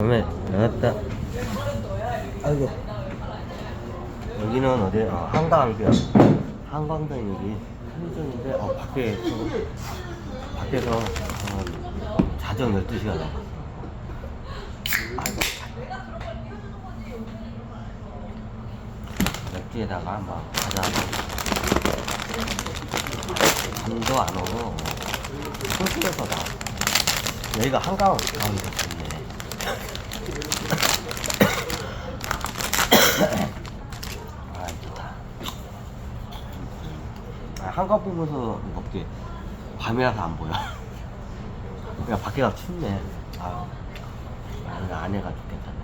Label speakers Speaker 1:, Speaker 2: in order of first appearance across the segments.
Speaker 1: 다음에 나갔다. 아이고. 여기는 어디? 어, 한강이요. 한강동 여기 편의점인데, 어, 밖에, 밖에서 어, 자정 12시가 나갔어. 아이고. 맥주에다가 한번 가자. 잠도 안 오고, 소식에서 나. 여기가 한강 가운데. 아, 좋다. 아, 한강 보면서 먹지. 밤이라서 안 보여. 야, 밖에가 춥네. 아, 안에 안에가 좋겠다네.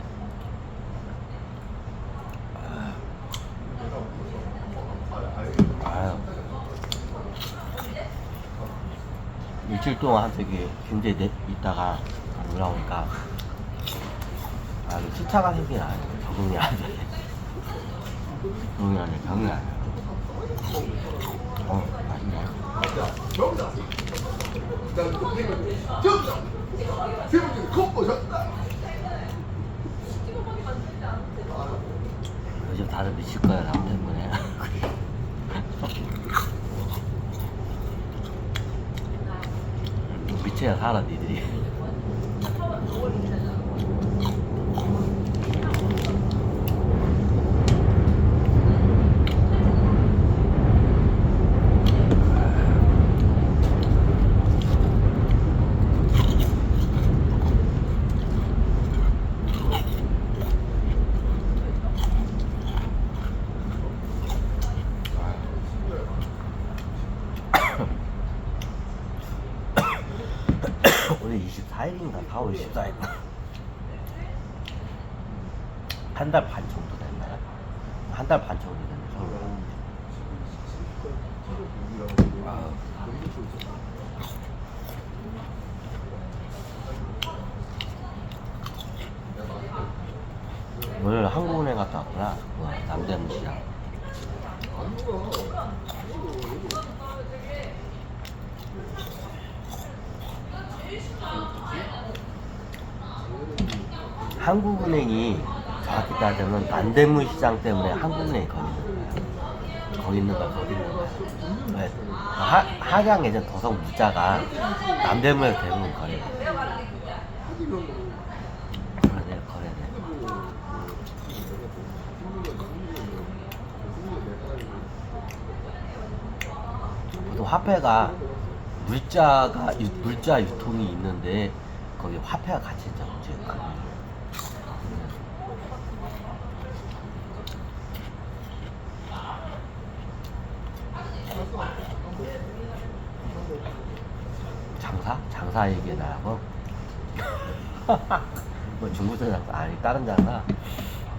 Speaker 1: 아유. 일주일 동안 되게 굉장히 내, 있다가 올라오니까 아, 이거 시차가 생긴 안 돼. 적응이 안 돼. 적응이 안 돼. 적응이 안 돼. 어, 맛있네. 요즘 다들 미칠 거야, 남 때문에. 미쳐야 살아, 니들이. 오늘 24일인가 4월 14일 한 달 반 정도 됐나요? 한 달 반 정도 됐네 서울 아우. 오늘 한국은행 갔다 왔구나 와, 남대문 시장 한국은행이 정확히 따지면 남대문 시장 때문에 한국은행이 거기 있는 거야. 거기 있는 거야, 거기 있는 거야. 왜? 하, 하장 예전 도성 무자가 남대문에서 대부분 거래. 거래돼, 거래돼. 보통 화폐가 물자가 유- 물자 유통이 있는데 거기 화폐가 같이 있잖아. 장사? 장사 얘기해 달라고? 뭐 중국산 장사? 아니 다른 장사?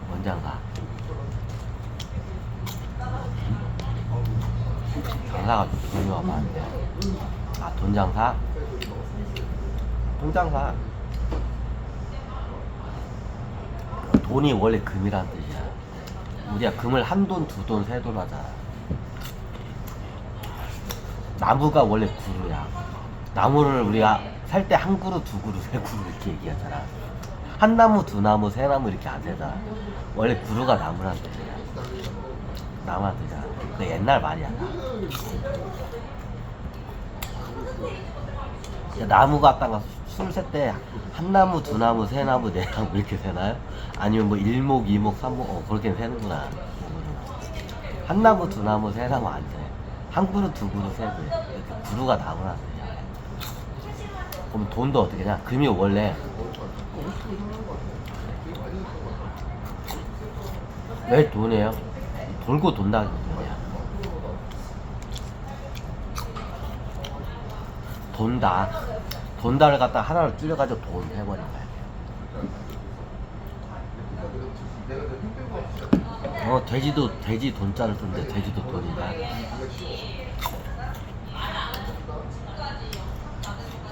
Speaker 1: 뭔 장사? 장사가 종류가 많은데 아 돈 장사? 통장사. 돈이 원래 금이란 뜻이야. 우리가 금을 한 돈, 두 돈, 세 돈 하잖아 나무가 원래 구루야. 나무를 우리가 살 때 한 그루, 두 그루, 세 그루 이렇게 얘기하잖아. 한 나무, 두 나무, 세 나무 이렇게 안 되잖아. 원래 구루가 나무란 뜻이야. 나무란 뜻이야. 그 옛날 말이야 야, 나무 갖다가 술셀때한 나무, 두 나무, 세 나무, 네 나무 이렇게 세나요? 아니면 뭐 일목, 이목, 삼목 어 그렇게 세는구나. 한 나무, 두 나무, 세 나무 안 세. 한 그루, 두 그루, 세 그루. 이렇게 그루가 그냥. 그럼 돈도 어떻게 냐 금이 원래 왜 돈이에요? 돌고 돈다는 거야. 돈다. 돈다를 갖다 하나로 줄여가지고 돈 해버린 거야. 어, 돼지도, 돼지 돈자를 쓰는데 돼지도 돈이다.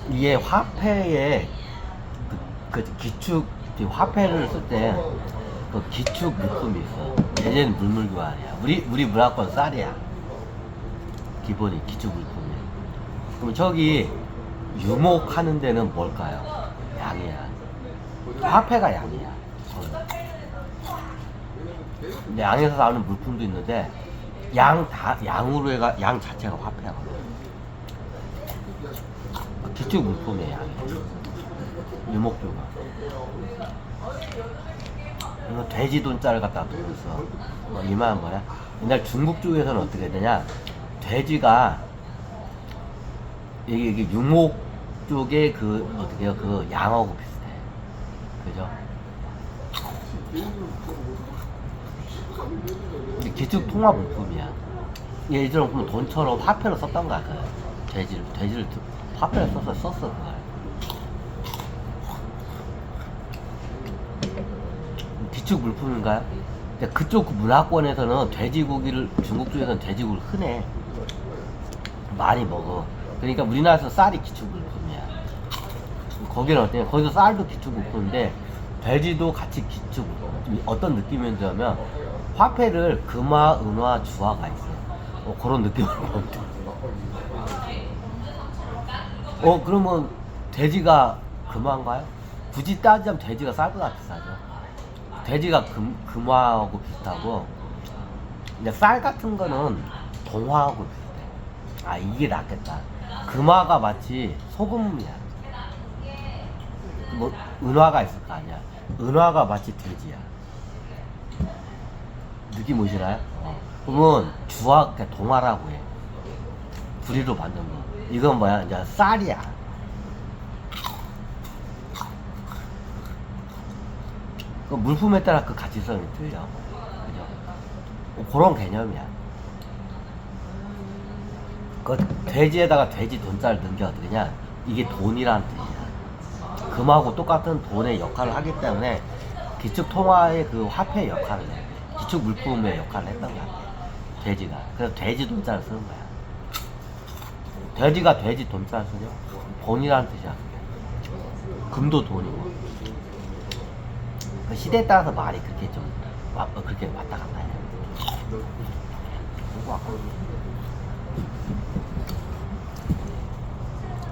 Speaker 1: 이게 화폐에 그, 그 기축, 그 화폐를 쓸 때 그 기축 물품이 있어. 예전엔 물물교환이야. 우리, 우리 문화권 쌀이야. 기본이 기축 물품이. 그럼 저기 유목하는 데는 뭘까요? 양이야. 화폐가 양이야. 근데 양에서 나오는 물품도 있는데 양 다 양으로 해가 양 자체가 화폐야. 기축 물품이야 양이. 유목조가. 이거 돼지 돈자를 갖다 두면서 뭐 이만 뭐야? 옛날 중국 쪽에서는 어떻게 되냐? 돼지가 이게, 이게 유목 쪽에 그 어떻게 해요? 그 양하고 비슷해. 그죠? 기축 통화 물품이야. 예전에 보면 돈처럼 화폐로 썼던 거야. 그 돼지를 돼지를 두- 화폐로 써서 썼어 그걸. 기축 물품인가요? 그쪽 그 문화권에서는 돼지고기를 중국 쪽에서는 돼지고기를 흔해 많이 먹어. 그러니까 우리나라에서 쌀이 기축 물품이야. 거기는 어때요? 거기서 쌀도 기축 물품인데 돼지도 같이 기축. 어떤 느낌이냐면 화폐를 금화, 은화, 주화가 있어. 어, 그런 보면 돼. 어 그러면 돼지가 금화인가요? 굳이 따지자면 돼지가 쌀보다 비싸죠. 돼지가 금, 금화하고 비슷하고 근데 쌀 같은 거는 동화하고 비슷해. 아 이게 낫겠다. 금화가 마치 소금이야. 뭐 은화가 있을 거 아니야. 은화가 마치 돼지야. 느낌 오시나요? 어. 그러면 주화, 그러니까 동화라고 해. 구리로 만든 거. 이건 뭐야? 이제 쌀이야. 그 물품에 따라 그 가치성이 틀려. 그죠? 뭐 그런 개념이야. 그 돼지에다가 돼지 돈자를 어떻게냐? 이게 돈이라는 뜻이야. 금하고 똑같은 돈의 역할을 하기 때문에 기축 통화의 그 화폐의 역할을 해. 기축 물품의 역할을 했던 거야. 돼지가. 그래서 돼지 돈자를 쓰는 거야. 돼지가 돼지 돈자를 쓰냐? 돈이라는 뜻이야. 금도 돈이고. 그 시대에 따라서 말이 그렇게 좀 그렇게 왔다 갔다 해. 그리고 아까